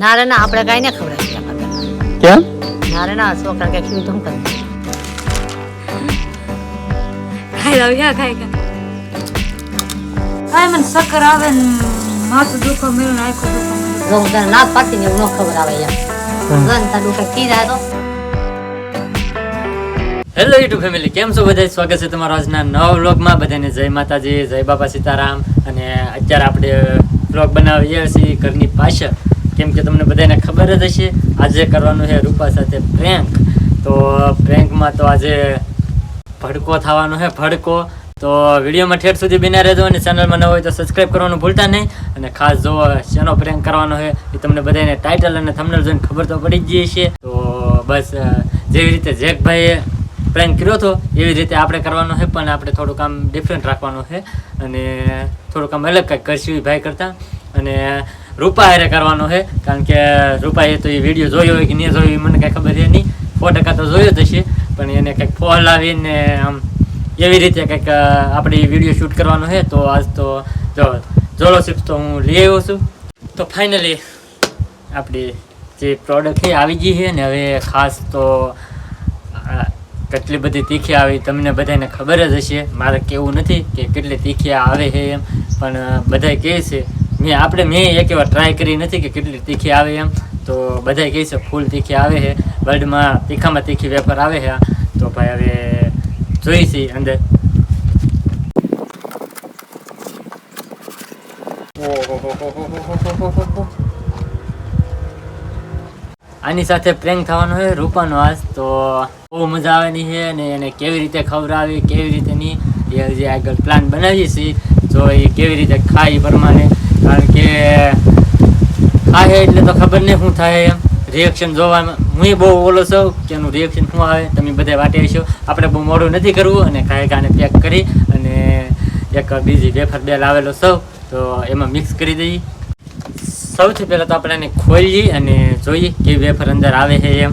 ના રે ના આપણે કાંઈ ને ખબર કેમ? ના રે ના છોકરા કે ખીરું ધમ કરે. ખાઈ લાવ યા ખાઈ ખા કાંઈ મને સક્કર આવે ને માથું દુખો મેળું આખો દુખો હું તને ના પાડતી ને એવું ન ખબર આવે યાર ગન તારું કંઈક કી જાય તો. હેલો યુટ્યુબ ફેમિલી કેમ છો બધા સ્વાગત છે તમારા આજના નવા વ્લોગમાં. બધાને જય માતાજી જય બાબા સીતારામ. અને અત્યારે આપણે વ્લોગ બનાવીએ છીએ ઘરની પાછળ. કેમ કે તમને બધાને ખબર જ હશે, આજે કરવાનું છે રૂપા સાથે પ્રેન્ક તો પ્રેન્કમાં તો આજે ભડકો થવાનો છે, ભડકો. તો વિડીયોમાં ઠેર સુધી બિના રહેજો અને ચેનલમાં ન હોય તો સબસ્ક્રાઈબ કરવાનું ભૂલતા નહીં. અને ખાસ જો શેનો પ્રેન્ક કરવાનો છે, એ તમને બધાને ટાઇટલ અને થંબનેલ જોઈને ખબર તો પડી જ જઈ છે તો બસ જેવી રીતે જેકભાઈએ પ્રેન્ક કર્યો હતો, એવી રીતે આપણે કરવાનો છે, પણ આપણે થોડુંક આમ ડિફરન્ટ રાખવાનું છે. અને થોડુંક આમ અલગ કંઈક કરશું ભાઈ કરતાં. અને રૂપા હારે કરવાનો છે, કારણ કે રૂપાએ તો એ વીડિયો જોયો હોય કે નહીં જોયો એ મને કાંઈ ખબર છે નહીં. સો ટકા તો જોયો જ હશે, પણ એને કંઈક ફોલ લાવીને આમ એવી રીતે કંઈક આપણે વીડિયો શૂટ કરવાનો છે. તો આજ તો, જો, જોલો ચિપ્સ તો હું લઈ આવ્યો છું. તો ફાઇનલી આપણી જે પ્રોડક્ટ છે આવી ગઈ છે ને હવે ખાસ તો કેટલી બધી તીખી આવી તમને બધાને ખબર જ હશે. મારે કેવું નથી કે કેટલી તીખી આવે છે એમ, પણ બધા કહે છે મેં આપણે મેં એક વાર ટ્રાય કરી નથી કે કેટલી તીખી આવે એમ. તો બધા કહે છે ફૂલ તીખી આવે છે વર્લ્ડમાં તીખામાં તીખી વેપાર આવે છે તો ભાઈ હવે જોઈ છે અંદર. આની સાથે પ્રેંગ થવાનો છે રૂપાનો આજ. તો બહુ મજા આવવાની છે અને એને કેવી રીતે ખવડાવી, કેવી રીતે નહીં, એ હજી આગળ પ્લાન બનાવીએ છીએ. તો એ કેવી રીતે ખાય પ્રમાણે કારણ કે ખાય એટલે તો ખબર નહીં શું થાય એમ. રિએક્શન જોવામાં હું બહુ ઓલો છું કે એનું રિએક્શન શું આવે, તમે બધા વાટે છો. આપણે બહુ મોડું નથી કરવું અને ખાય ખાને પેક કરી અને એક બીજી વેફર બે લાવેલો સૌ, તો એમાં મિક્સ કરી દઈએ સૌથી પહેલાં તો આપણે એને ખોલીએ અને જોઈએ કે વેફર અંદર આવે છે એમ.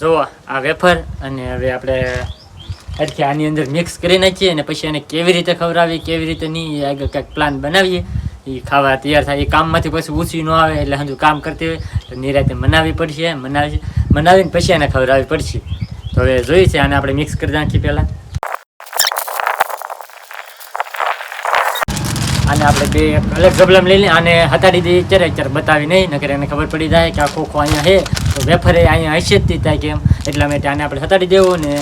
જુઓ આ વેફર અને હવે આપણે હરખી આની અંદર મિક્સ કરી નાખીએ અને પછી એને કેવી રીતે ખવડાવી કેવી રીતે નહીં આગળ કંઈક પ્લાન બનાવીએ. એ ખાવા તૈયાર થાય. એ કામમાંથી પછી ઊંચી ન આવે એટલે હજુ કામ કરતી હોય તો નિરાતે મનાવવી પડશે, મનાવી મનાવીને પછી એને ખવડાવવી પડશે. તો હવે જોઈએ છે, આને આપણે મિક્સ કરી નાખીએ પહેલાં. આને આપણે બે અલગ ગબલમ લઈ લઈએ. આને હટાડી દઈએ અત્યારે અત્યારે બતાવી નહીં, નકર એને ખબર પડી જાય કે આ ખોખો અહીંયા છે. તો વેફરે અહીંયા હશે જ તે ત્યાં કેમ? એટલા માટે આને આપણે હટાડી દેવું ને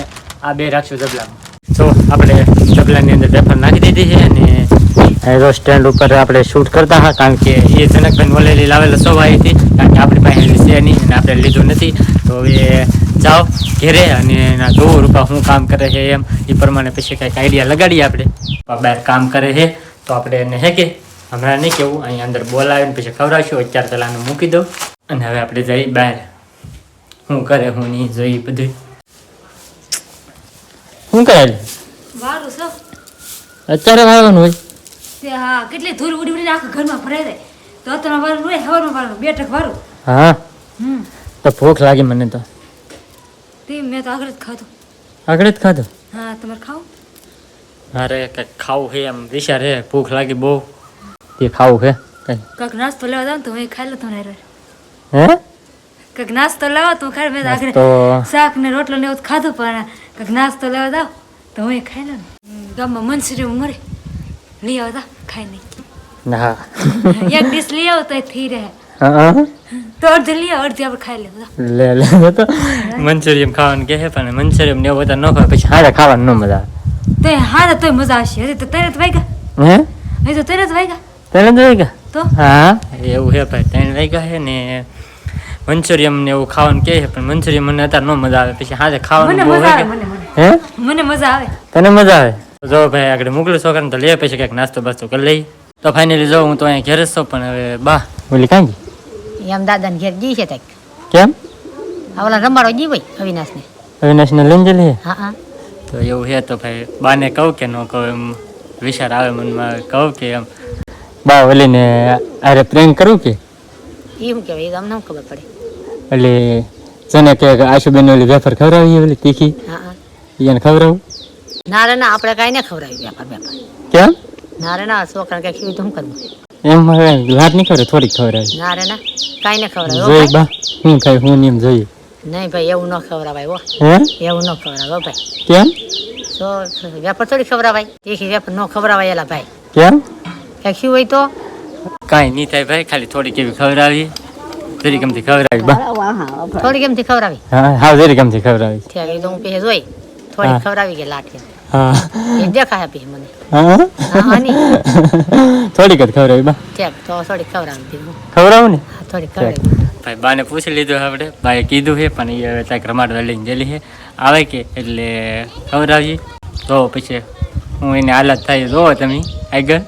આ બે રાખશું જબલામાં તો આપણે જબલાની અંદર વેફર નાખી દીધી છે અને એરો સ્ટેન્ડ ઉપર આપણે શૂટ કરતા હતા, કારણ કે એ જનકભાઈ વલેલી લાવેલો સવાઈ હતી કારણ કે આપણી પાસે છે નહીં અને આપણે લીધું નથી. તો હવે જાઓ ઘેરે અને એના જોવું રૂપા શું કામ કરે છે એમ. એ પ્રમાણે પછી કંઈક આઈડિયા લગાડીએ આપણે. બહાર કામ કરે છે. તો આપણે એને હે કે, હમણાં નહીં કેવું, અહીં અંદર બોલાવીને પછી ખવડાવશું. અત્યારે પહેલાં મૂકી દઉં. અને હવે આપણે જઈ બહાર. શું કરે હું નહીં જોઈ બધું શું કરે છે? સર અત્યારે વાળવાનું હોય. તે હા કેટલી ધૂળ ઉડી ઉડીને આખા ઘરમાં ભરાઈ રહે તો અત્યારે વારું હોય હવારમાં બે ટક વારું. હા. હમ. તો ભૂખ લાગી મને તો. તે મેં તો આગળ જ ખાધું. આગળ જ ખાધું? હા તમારે ખાવું? મારે કંઈક ખાવું છે એમ વિચાર છે ભૂખ લાગી બહુ. તે ખાવું છે કંઈ. કાંઈક નાસ્તો લેવા જાવ તો હું ખાઈ લો તમને હે? કાંઈક નાસ્તો લેવા તો ખાઈ મેં આગળ શાક ને રોટલો ને એવું ખાધું પણ કાંઈક નાસ્તો લેવા દાવ તો હું ખાઈ લઉં ને. ગામમાં મનસુરી મળે લઈ આવતા ખાઈ નહીં ના. એક ડીશ લઈ આવો તો થઈ રહે. તો અડધી લઈ આવો અડધી આપણે ખાઈ લેવું લે લે તો. મંચુરિયમ ખાવાનું કહે પણ મંચુરિયમ ને એવું બધા ન પછી હારે ખાવાનું ન મજા તો હારે તોય મજા આવશે. હજી તો તરત વાગ્યા હે? હજી તો તરત વાગ્યા તને જોઈ તો? હા. એવું છે ભાઈ ત્રણ વાગ્યા ને મંચુરિયમ ને એવું ખાવાનું કે છે પણ મંચુરિયમ મને અત્યારે ન મજા આવે. પછી હાજે ખાવાનું બહુ હે? મને મજા આવે. તને મજા આવે? જો ભાઈ આગળ મોકલું છોકરાને તો લે પછી કંઈક નાસ્તો બાસ્તો કરી લઈ. તો ફાઇનલી જો હું તો અહીંયા ઘેર જ છું પણ હવે બા બોલી કાંઈ એમ દાદાને ઘેર ગઈ છે કંઈક કેમ? આ ઓલા રમાડો જી ભાઈ અવિનાશને. અવિનાશને લઈને જલી હા? હા તો એવું છે તો ભાઈ બાને કહું કે ન કહું એમ વિચાર આવે મનમાં કહું કે એમ. બા ઓલીને અરે પ્રેમ કરું કે? એમ કેવાય કહેવાય એ તો અમને શું ખબર પડે. એટલે જેને કે આશુબેન ઓલી વેફર ખવડાવી ઓલી તીખી એને ખવડાવું. ના રે ના આપણે કાંઈ ન ખવડાવી વેફર વેફર. કેમ? ના રે ના છોકરા કઈ ખીવી તો શું કરવું એમ હવે લાટ નહીં ખબર થોડીક ખવડાવી. ના રે ના કાંઈ ન ખવડાવે હો જોઈ ભાઈ. બા હું ખાઈ હું એમ જોઈએ. નહીં ભાઈ એવું ન ખવડાવાય હો. હે? એવું ન ખવડાવે ભાઈ. કેમ? તો વેપાર થોડી ખવડાવાય. તીખી વેપાર ન ખવડાવાય એલા ભાઈ. કેમ? કઈ ખીવું હોય તો? કાંઈ નહીં થાય ભાઈ ખાલી થોડીક એવી ખવડાવી આવી જરી કેમથી ખવડાવી બા? થોડી કેમથી ખવડાવી? હા હા જરી કેમથી ખવડાવી? ત્યાં એ હું પહે જોઈ. થોડી ખવડાવી કે લાઠી. હા. એ દેખાય પી મને. હા હા, હા, થોડીક જ ખબર બા. ઠેક તો થોડી ખવડાવી દીધું ને? થોડી ખવડાવી ભાઈ બાને પૂછી લીધું આપણે બાએ કીધું છે પણ એ હવે ત્યાં રમાડવા લઈને ગયેલી છે. આવે કે એટલે ખવડાવીએ. તો પછી હું એની હાલત થાય જોવો તમે આગળ.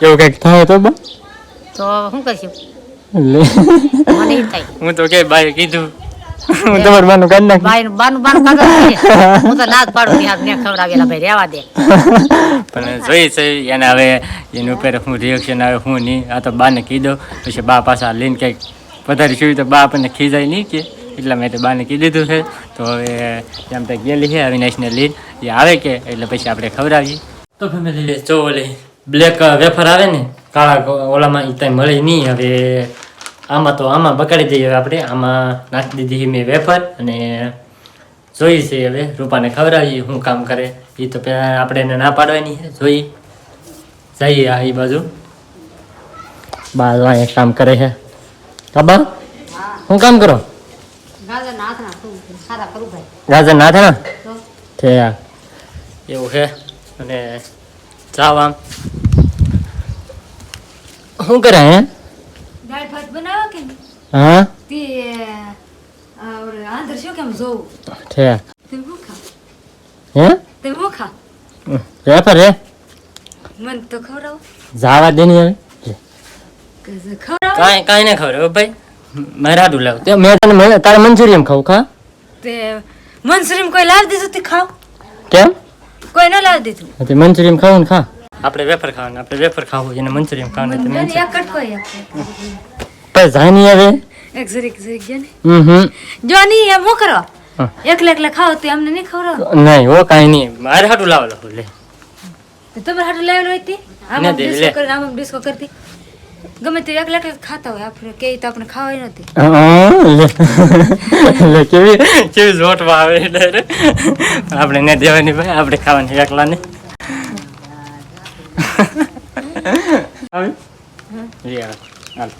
એવું કંઈક થાય તો બા? તો શું કરશું? હું તો કે બાએ કીધું. હું તમારું બાનું કાઢી નાખ. બાઈ બાનું બાનું કાઢો હું તો ના જ પાડું કે આ ને ખવડાવેલા ભાઈ રહેવા દે. પણ જોઈ છે એને હવે એની ઉપર શું રિએક્શન આવે શું નહીં. આ તો બાને કીધો પછી બા પાછા લઈને કંઈક વધારે જોયું તો બા આપણને ખીજાય નહીં કે. એટલા માટે બાને કીધું દીધું છે. તો હવે એમ તો ગયેલી છે અવિનાશને લઈને. એ આવે કે એટલે પછી આપણે ખવડાવીએ. તો ફેમિલી જો ઓલી બ્લેક વેફર આવે ને કાળા ઓલામાં એ ત્યાં મળે નહીં હવે આમાં તો આમાં બગાડી દઈએ આપણે. આમાં નાખી દીધી મેં વેફર અને જોઈ છે હવે. રૂપાને ખવડાવીએ શું કામ કરે. એ તો પહેલાં આપણે એને ના પાડવાની છે. જોઈ. જઈએ આ એ બાજુ. બા એક અહીંયા કામ કરે છે. કબા શું કામ કરો? ગાજર નાથના શું સારા કરું ભાઈ. ગાજર ના થાય. એવું છે. અને જાવ આમ. શું કરે હે? દાળ ભાત બનાવો કે હા? તે ઓર આંધર શું કેમ જોવું છે. તે ભૂખા હે? તે ભૂખા રે પર હે મન તો ખવડાવ. જાવા દે ને હવે. કાઈ ખવડાવો? કાંઈ નહીં ખબર ભાઈ. મારે દુ લાવ તે મેં તને તારે મંચુરિયન ખાવ ખા? તે મનસુરીમ કોઈ લાવ દીધું તે ખાવ? કેમ? કોઈ ન લાવ દીધું. તે મંચુરિયન ખાવ ને ખા. આપણે વેફર ખાવાનું આપણે વેફર ખાવું એને મંચુરિયન ખાવાનું તમે એક કટકો જાય નહીં હવે એક જરીક જરીક જો ને? હમ હમ. જો નહીં એમ શું કરો? હા. એકલા એકલા તો અમને નહીં ખવડાવો? નહીં હો કાઈ નહીં. મારે હાટું લાવેલો લે. તો તમે હાટું લાવેલું હોય તે? આમ ડિસ્કો કરી આમ ડિસ્કો કરતી. ગમે તે એકલા એકલા ખાતા હોય આપણે કે તો આપણે ખાવાય નથી. લે. કેવી કેવી જોટવા આવે એટલે આપણે ને દેવાની ભાઈ આપણે ખાવાની એકલા ને આવી આવે. હાલ.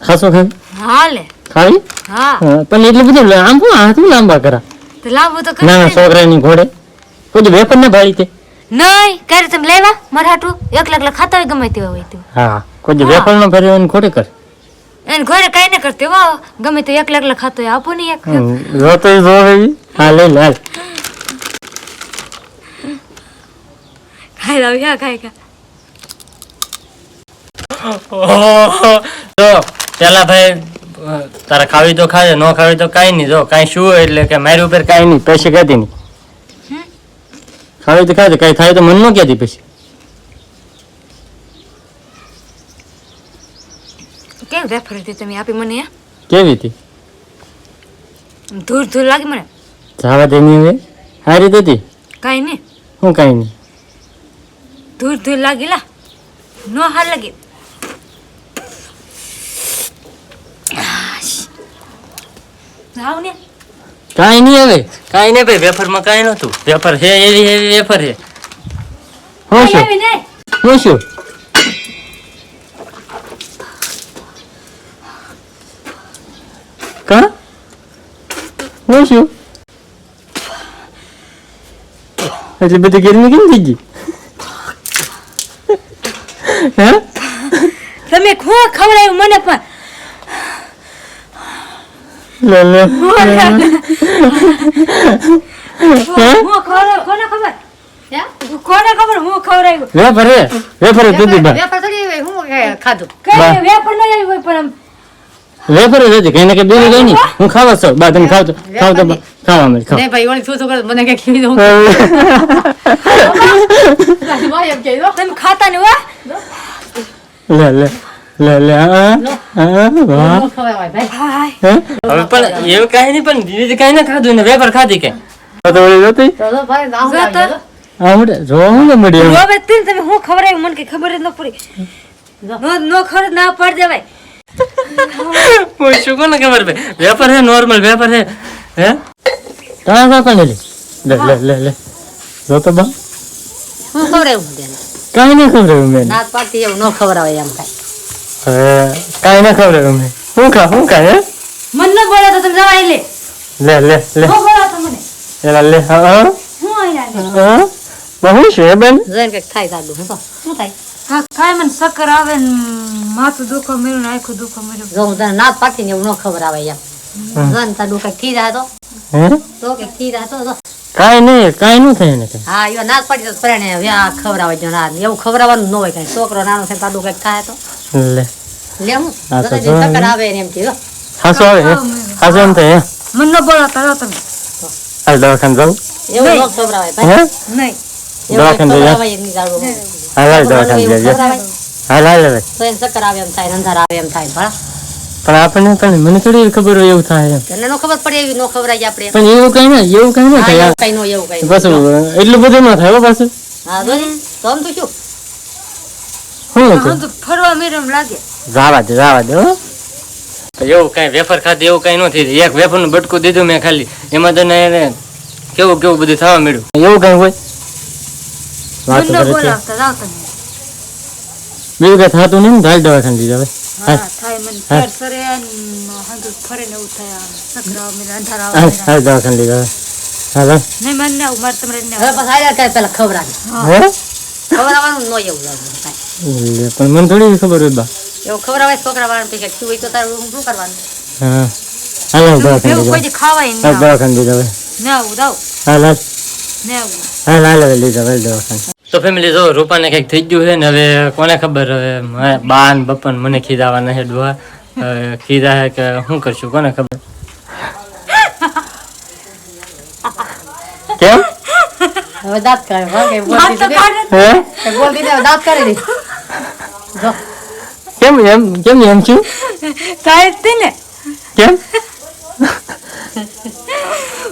ખાશો ખાવી હા લે ખાવી હા હા, પણ એટલું બધું આમ શું હાથ લાંબા કરા તો લાંબુ તો નાના કરી છોકરાની ઘોડે કોઈ વેપર ના ભાઈ તે નહીં ક્યારે તમે લેવા મરાઠું એક એકલા એકલા ખાતા હોય ગમે તેવા હોય તેવા હા કોઈ વેપર ના ભર્યો એને ઘોડે કર એને ઘરે કઈ ને કરતી હો ગમે તે એકલા એકલા ખાતો હોય આપો ને એક જો તો જો હા લઈ લે ખાઈ ખાઈ ખા પેલા ભાઈ તારે ખાવી તો ખાજે ન ખાવી તો કાંઈ નહીં. જો કાંઈ શું હોય એટલે કે મારી ઉપર કાંઈ નહીં પૈસે કહેતી નહીં. ખાવી તો ખાજે કાંઈ થાય તો મન ન કહેતી પછી કેમ રેફર હતી તમે આપી મને કેવી હતી? ધૂળ ધૂળ લાગી મને. જવા દે નહીં હવે? સારી જ હતી? કાંઈ નહીં. હું કાંઈ નહીં. ધૂર લાગી લા. નો હાર લાગી. જાવ ને. કાઈ નહીં હવે. કાઈ નહીં ભાઈ વેફરમાં કાઈ નતું વેફર છે એવી એવી વેફર છે. હું શું હું શું કા? હું શું એટલી બધી ગરમી કેમ થઈ ગઈ? હે? તમે ખો ખવડાયું મને પણ. લે લે. હું? ખવડાવ્યું કોને ખબર? કોને ખબર હું ખવડાવ્યું વેફર બા. થોડી હું ખાધું. કઈ. વેફર ન આવી હોય પણ આમ. વેફર જ હતી કઈ ને કઈ બીજું કઈ નહીં હું ખાવા છો. બા તમે ખાવ તો. ખાવ તો બા. ખાવા નહીં ભાઈ ઓળી શું શું કરે? મને કઈ દઉં ભાઈ એમ કહી દો તમે ખાતા ને વા લે લે લે લે હવે પણ એવું કઈ નહીં પણ દીદી કાંઈ ના ખાધું ને વેપર ખાધી કે. તો જોતી? આવું આવડે જોવા હું ને. હવે તીન તમે હું ખવડાવ્યું મને કઈ ખબર જ ન પડી. નો નો ખબર ના પાડી દેવાય. ઓય, શું કોને ખબર વેપાર છે નોર્મલ વેપર છે હે તારા કાકા ને લે. લે લે જો તો બા. હું કાંઈ નહીં ખબર મેં. નાત પાડતી એવું ન ખવડાવે એમ કાંઈ. હવે કાંઈ ના ખબર મેં. હું ખા હું ખા હે? મન ન બોલે તો તમે જવાય લે. લે લે લે. હું બોલા તો મને. એલા લે હા હા. હું આયા હા? બહુ છે બેન? જઈને કંઈક થાય હું તો શું થાય? હા કાંઈ મને ચક્કર આવે ને માથું દુખો મેળું આખું દુખો મેળું જો હું તને નાત પાડતી ને એવું ન ખવડાવે એમ. જોઈને તારું કંઈક થઈ જાય તો તો કંઈક થઈ જાય તો. કાંઈ નહીં કઈ નું થાય ને હા એવા નાત પાડી તો પ્રેણે વ્યા ખવડાવે જો ના એવું ખવડાવવાનું ન હોય કઈ. છોકરો નાનો છે તાડું કંઈક થાય તો. લે. લે હું હા, તો જો. ચક્કર આવે ને એમ કીધો હાસો આવે હે હાસો એમ થાય મન ન બોલાતા રહો તમે. હાલ દવાખાને જાઉં? એવું ન ખવડાવે ભાઈ. નહીં. દવાખાને જઈએ? ખવડાવાય જ નહીં તારું. હાલ હાલ દવાખાને એવું હાલ હાલ તો એને ચક્કર આવે એમ થાય અંધાર આવે એમ થાય ભલા. પણ આપણને પણ મને થોડી ખબર હોય એવું થાય એને નો ખબર પડે એવી નો ખવડાવીએ આપણે. પણ એવું કઈ ના એવું કઈ ના થાય. એવું કઈ નો એવું કઈ પાછું એટલું બધું ના થાય હો પાછું. હા તો આમ તો શું? શું તો ફરવા મેરમ લાગે. જાવા દે જાવા દે એવું કઈ વેફર ખાધી એવું કઈ નથી એક વેફરનું બટકું દીધું મેં ખાલી. એમાં તને એને કેવું કેવું બધું થવા મળ્યું? એવું કઈ હોય? વાત મન ન કરે છે બોલાવતા જાઓ તમે બીજું કઈ થતું નહીં ને? દવાખાને દીધા હવે. હા થાય મને ફેર સરે ને ફરે ને એવું થાય આમ. ચક્કર આવે આવે હાલ દવાખાને લીધા હાલ હાલ નહીં મને ના આવું, તમારે ના હવે પછી આયા કરે પેલા ખવડાવે હે. ખવડાવવાનું નો એવું લાગે પણ મને થોડી ખબર હોય બા. એવું ખવડાવે છોકરા વાળા શું હોય તો તારું શું કરવાનું? હા. હાલ દવાખાને એવું કોઈ ખાવાય નહીં આવું. ના આવું. હાલ ના આવું. હાલ લીધા દવાખાને તો ફેમિલી જો રૂપાને કંઈક થઈ ગયું છે ને હવે કોને ખબર? હવે બાન બા ને બપન મને ખીજાવાના છે ડોહા ખીધા છે કે શું કરશું? કોને ખબર? કેમ? હવે દાંત. કાઢે. હે કઈ બોલતી દાંત કાઢી દે. જો. કેમ એમ કેમ એમ છું? થાય ને? કેમ?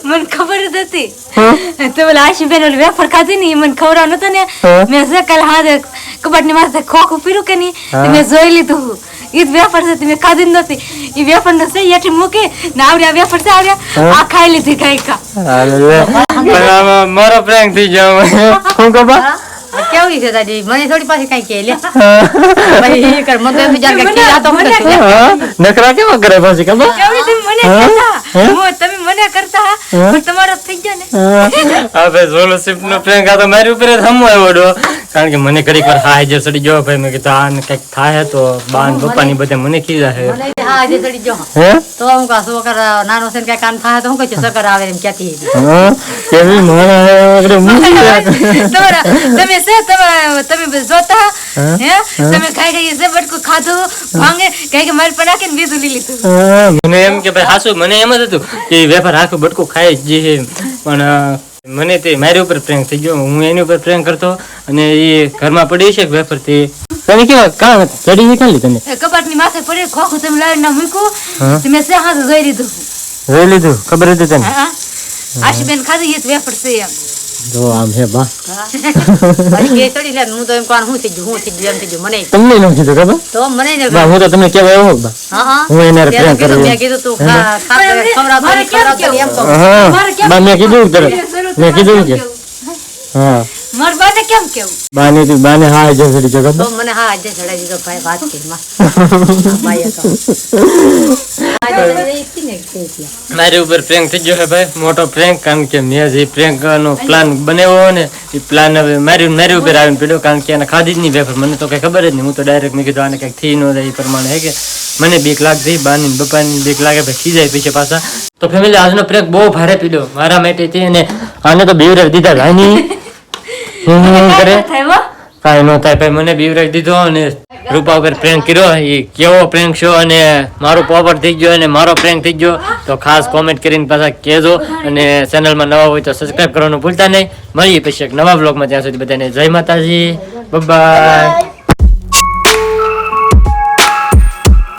મને ખબર જ હતી હં? તો ઓલા આશીબેન ઓલી વેફર ખાધી ને મને ખવડાવ નતો ને. મેં જે કાલે હાથે કબાટની માથે ખોખું પીરું કે નહીં. મેં જોઈ લીધું ઈ વેફર છે મેં ખાધી નતી ઈ વેફર ને સહી હેઠી મૂકી ને આવડ્યા વેફર છે આવડ્યા. આ ખાઈ લીધી કાંઈ કા મારો પ્રેંગ થઈ જાવ શું ખબર હા, આ કેવી છે તારી? મને થોડી પાછી કઈ કે લે. ભાઈ ઈ કર મને એમ વિચાર કે મને- ખીજા તો મને- કરશું, લે. હા, નખરા કેવા કરે પછી ખબર? કેવડી તમે મને કરતા? તમે મને કરતા પણ તમારો થઈ ગયો ને. હવે સોલો નો પ્રેન્ક આ તો મારી ઉપર જ આવ્યો. કારણ કે મને ઘડીક વાર હાય જે સડી ગયો ભાઈ મેં કીધું આને કંઈક થાય તો બા ને પપ્પા ની બધા મને ખીજા છે. મને કે હા જે ચડી ગયો હે? તો હું કહું છોકરા નાનો છે ને કઈ કાન થાય તો હું કહું છું ચક્કર આવે એમ ક્યાંથી હા? કેવી માણા હે આપણે મૂકી રહ્યા. તમારા તમે છે તમે તમે જોતા હા? હે? તમે ખાઈ ખાઈ છે બટકું ખાધું ભાંગે કઈ કે મારી પર નાખીને બીજું લઈ લીધું. હા, મને એમ કે ભાઈ હાસુ મને એમ જ હતું કે વેફર આખું બટકું ખાઈ જ જઈએ. પણ અ, મને તે મારી ઉપર પ્રેંક થઈ ગયો. હું એની ઉપર પ્રેંક કરતો અને એ ઘરમાં પડી છે વેફર તે. તને કેવા કા ચડી ગઈ કાં તને કબાટની માથે પડે ખોખો તમે લાવીને મૂકો. તમે છે હાથ જોઈ લીધું? જોઈ લીધું? ખબર હતી તને? આશીબેન ખાધી એ વેફર છે એમ. જો આમ છે બા. કે ચડી લે હું તો એમ કહું હું થઈ ગયું હું થઈ ગયું એમ થઈ ગયું મને. તમને ન કીધું ખબર? તો મને ને બા હું તો તમને કેવા આવ્યો બા. હા હા. હું એને પ્રેમ કરું. મેં કીધું તું ખા એમ હા. બા મેં કીધું મેં કીધું કે હા. મારા બાને કેમ કેવું? બાને તું બાને હા જે સડી જો તો મને હા આજે ચડાવી દીધો ભાઈ વાત કરી માં. ભાઈએ તો. આજે ચડાવી હતી ને એટલે. મારી ઉપર પ્રેન્ક થઈ ગયો છે ભાઈ મોટો પ્રેન્ક કારણ કે મેં જે પ્રેન્ક નો પ્લાન બનાવ્યો ને એ પ્લાન હવે મારી મારી ઉપર આવીને પડ્યો કારણ કે એને ખાધી જ નહીં વેફર મને તો કઈ ખબર જ નહીં. હું તો ડાયરેક્ટ મેં કીધું આને કંઈક થઈ ન જાય એ પ્રમાણે હે કે? મને બીક લાગતી બાની બપાની બીક લાગે પછી જાય પીછે પાછા. તો ફેમિલી આજનો પ્રેન્ક બહુ ભારે પીડ્યો મારા માટે છે અને આને તો બીવરે દીધા ગાની હું કરે. કાંઈ ન થાય ભાઈ મને બીવરાઈ દીધો અને રૂપા ઉપર પ્રેન્ક કર્યો. એ કેવો પ્રેન્ક છો અને મારો પોપર થઈ ગયો અને મારો પ્રેન્ક થઈ ગયો તો ખાસ કોમેન્ટ કરીને પાછા કહેજો. અને ચેનલમાં નવા હોય તો સબસ્ક્રાઈબ કરવાનું ભૂલતા નહીં. મળીએ પછી એક નવા બ્લોગમાં ત્યાં સુધી બધાને જય માતાજી. બાય